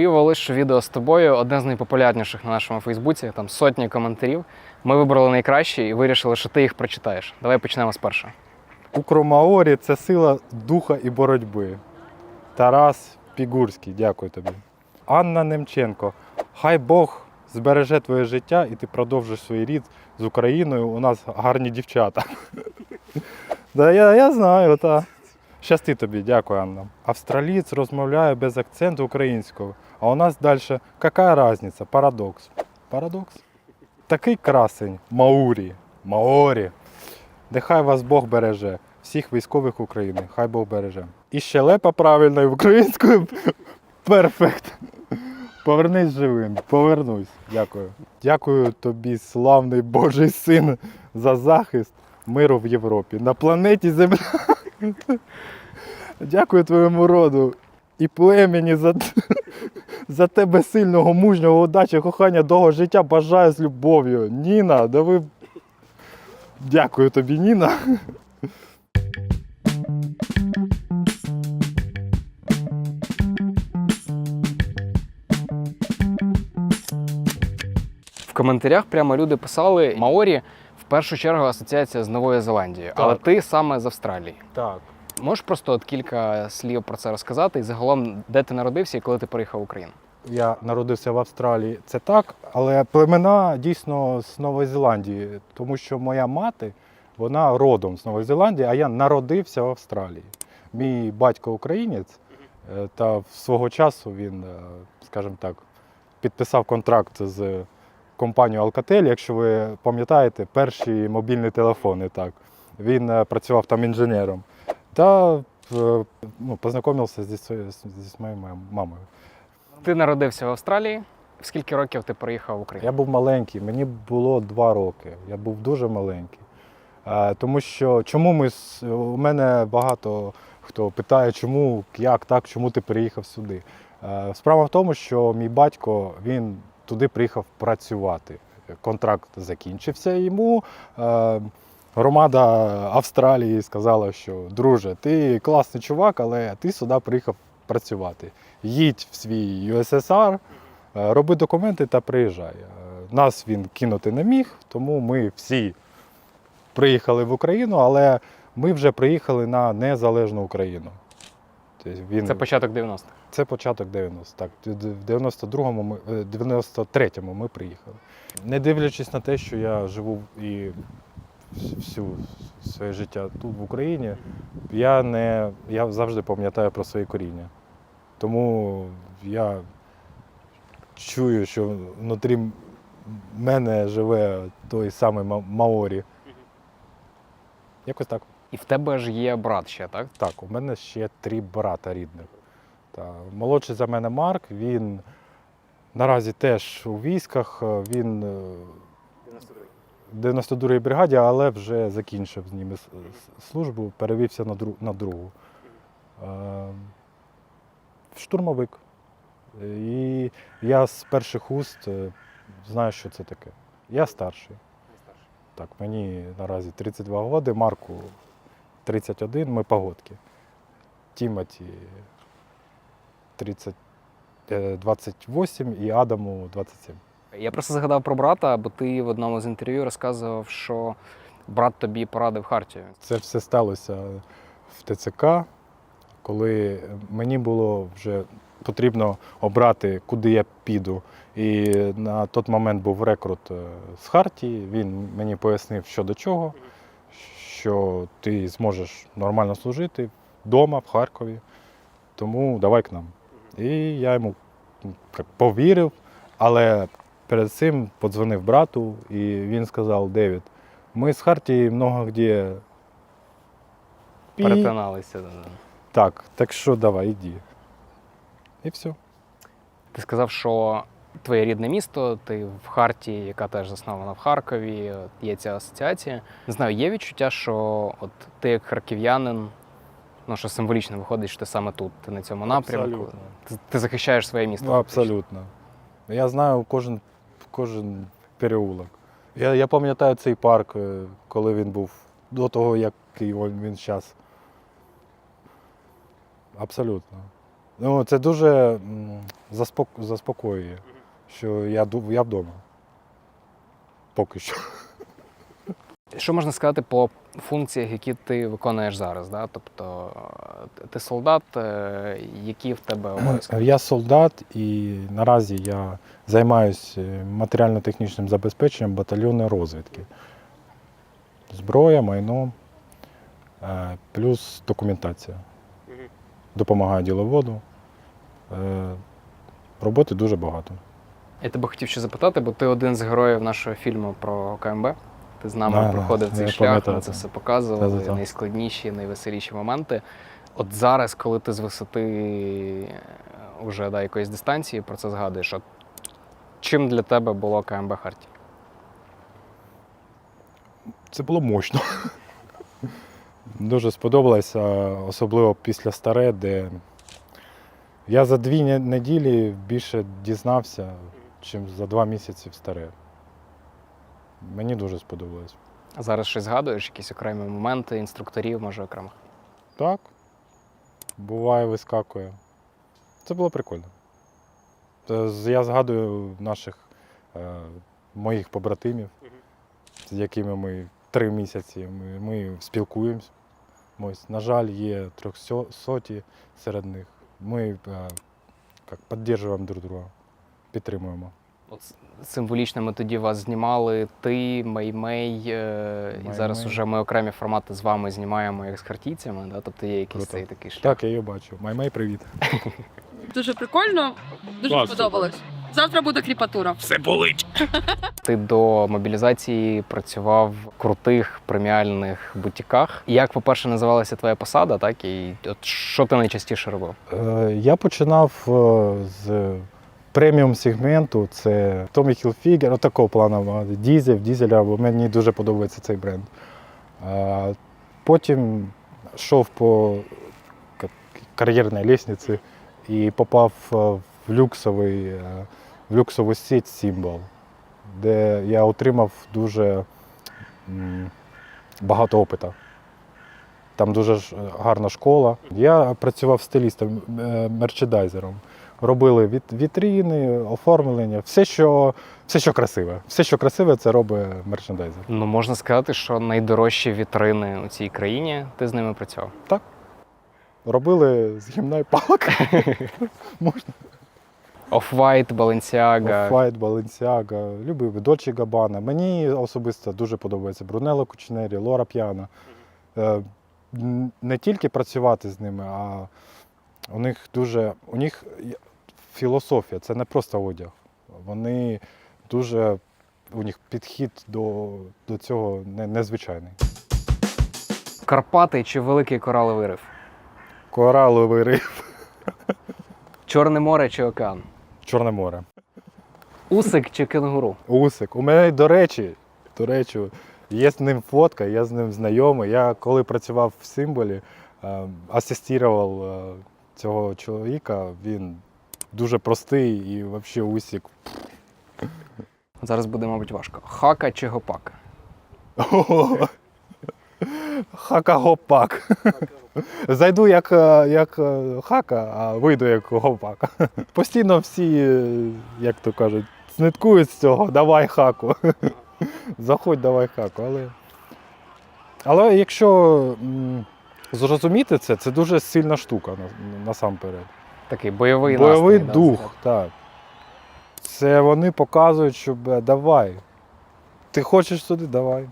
Виявилось, що відео з тобою одне з найпопулярніших на нашому Фейсбуці, там сотні коментарів. Ми вибрали найкращі і вирішили, що ти їх прочитаєш. Давай почнемо з першого. Укромаорі це сила духа і боротьби. Тарас Пігурський, дякую тобі. Анна Немченко. Хай Бог збереже твоє життя і ти продовжиш свій рід з Україною. У нас гарні дівчата. Да, я, знаю, та. Щасти тобі, дякую, Анна. Австралієць розмовляє без акценту українською. А у нас далі, яка різниця? Парадокс. Парадокс? Такий красень. Маурі. Маорі. Нехай вас Бог береже. Всіх військових України. Хай Бог береже. І щелепа правильною українською. Перфект. Повернись живим. Повернусь. Дякую. Дякую тобі, славний Божий син, за захист миру в Європі. На планеті Земля. Дякую твоєму роду і племені за, за тебе сильного, мужнього, удачі, кохання, довго життя. Бажаю з любов'ю. Ніна, да ви. Дякую тобі, Ніна. В коментарях прямо люди писали Маорі в першу чергу асоціація з Новою Зеландією, але ти саме з Австралії. Так. Можеш просто от кілька слів про це розказати і загалом, де ти народився і коли ти приїхав в Україну? Я народився в Австралії, це так, але племена дійсно з Нової Зеландії, тому що моя мати, вона родом з Нової Зеландії, а я народився в Австралії. Мій батько українець, е, та свого часу він, е, скажімо так, підписав контракт з компанією Alcatel, якщо ви пам'ятаєте, перші мобільні телефони. Так. Він е, працював там інженером. Та е, ну, познайомився зі, своєю- зі своєю мамою. Ти народився в Австралії. Скільки років ти приїхав в Україну? Я був маленький, мені було два роки. Я був дуже маленький. Тому що чому ми у мене багато хто питає, чому, як так, чому ти приїхав сюди. Справа в тому, що мій батько він туди приїхав працювати. Контракт закінчився йому. Е, Громада Австралії сказала, що друже, ти класний чувак, але ти сюди приїхав працювати. Їдь в свій USSR, Е, Роби документи та приїжджай. Е, Нас він кинути не міг, тому ми всі приїхали в Україну, але ми вже приїхали на незалежну Україну. Тобто він, Це початок 90-х. це початок 90 Так, в 92-му ми, е, 93-му ми приїхали. Не дивлячись на те, що я живу і всю своє життя тут в Україні, я не я завжди пам'ятаю про свої коріння. Тому я чую, що внутрі мене живе той самий Маорі. Якось так. І в тебе ж є брат ще, так? Так, у мене ще три брата рідних. Та, молодший за мене Марк, він наразі теж у військах, е, він е, 92-й бригаді, але вже закінчив з ними службу, перевівся на, дру- на другу. Е, Штурмовик. І я з перших уст е, знаю, що це таке. Я старший. Так, мені наразі 32 роки, Марку 31, ми погодки. Тімоті 30, е, 28 і Адаму 27. Я просто згадав про брата, бо ти в одному з інтерв'ю розказував, що брат тобі порадив Хартію. Це все сталося в ТЦК, коли мені було вже потрібно обрати, куди я піду. І на той момент був рекрут е, з Хартії. Він мені пояснив, що до чого, що ти зможеш нормально служити вдома, в Харкові. Тому давай к нам. І я йому повірив, але перед цим подзвонив брату, і він сказав: Девід, ми з Хартії много где пі- Перетиналися. Так, так що давай, іди. І все. Ти сказав, що твоє рідне місто, ти в Харті, яка теж заснована в Харкові, є ця асоціація. Не знаю, є відчуття, що от ти як харків'янин, ну що символічно виходить, що ти саме тут, ти на цьому напрямку. Абсолютно. Ти, ти захищаєш своє місто. Ну, абсолютно. Я знаю кожен, кожен переулок. Я, я пам'ятаю цей парк, е, коли він був до того, як він зараз. Абсолютно. Ну, це дуже заспокоює, що я, я вдома. Поки що. Що можна сказати по функціях, які ти виконуєш зараз? Да? Тобто е, ти солдат, е, які в тебе обов'язки? Я солдат і наразі я займаюся матеріально-технічним забезпеченням батальйонної розвідки. Зброя, майно, е, плюс документація. Допомагаю діловоду. Е, Роботи дуже багато. Я тебе хотів ще запитати, бо ти один з героїв нашого фільму про КМБ. Ти з нами Да, да, проходив цей шлях, ми це все показували, Та-та-та. найскладніші, найвеселіші моменти. От зараз, коли ти з висоти е, уже да, якоїсь дистанції про це згадуєш, от чим для тебе було КМБ Харті? Це було мощно. Дуже сподобалося, особливо після старе, де я за дві неділі більше дізнався, чим за два місяці в старе. Мені дуже сподобалось. А зараз щось згадуєш, якісь окремі моменти, інструкторів, може окремих? Так, буває, вискакує. Це було прикольно. Я згадую наших е, моїх побратимів, з якими ми три місяці ми, ми спілкуємось. Ось, на жаль, є трьохсоті серед них. Ми е, підтримуємо друг друга, підтримуємо. Символічно ми тоді вас знімали, ти, Меймей, е, і зараз Мей-Мей. вже ми окремі формати з вами знімаємо як з хартійцями, да? тобто є якийсь Круто. цей такий шлях. Так, я її бачу. Маймей, привіт. Дуже прикольно, дуже Класно. сподобалось. Завтра буде кріпатура. Все болить. Ти до мобілізації працював в крутих преміальних бутіках. Як, по-перше, називалася твоя посада, так і от що ти найчастіше робив? Е, Я починав е, з преміум сегменту, це Tommy Hilfiger, отакого плану. Дізель, дізеля, бо мені дуже подобається цей бренд. Е, Потім йшов по кар'єрній лестниці і попав е, в люксовий, е, в люксову сеть Symbol, де я отримав дуже багато опиту. Там дуже гарна школа. Я працював стилістом, е, мерчедайзером. Робили віт- вітріни, оформлення, все, що, все, що красиве. Все, що красиве, це робить мерчендайзер. Ну можна сказати, що найдорожчі вітрини у цій країні ти з ними працював. Так. Робили з гімна і палок. Можна. Off-White, Balenciaga. Off-White, Balenciaga, любив Dolce Gabbana. Мені особисто дуже подобається Брунелло Кучнері, Лора П'яна. Е, Не тільки працювати з ними, а у них дуже у них філософія, це не просто одяг. Вони дуже, у них підхід до, до цього не- незвичайний. Карпати чи великий кораловий риф? Кораловий риф, Чорне море чи океан? Чорне море. Усик чи кенгуру? Усик. У мене, до речі, до речі, є з ним фотка, я з ним знайомий. Я коли працював в символі, е, асистував е, цього чоловіка. Він дуже простий і взагалі усік. Зараз буде, мабуть, важко. Хака чи гопака? Хака гопак. Зайду як, е, як е, хака, а вийду як гопак. Постійно всі, е, як то кажуть, сниткують з цього, давай хаку. Заходь, давай хаку. Але, але якщо зрозуміти це, це дуже сильна штука на- насамперед. Такий бойовий Бойовий настрій, дух, заряд. так. Це вони показують, що бе, давай. Ти хочеш сюди, давай.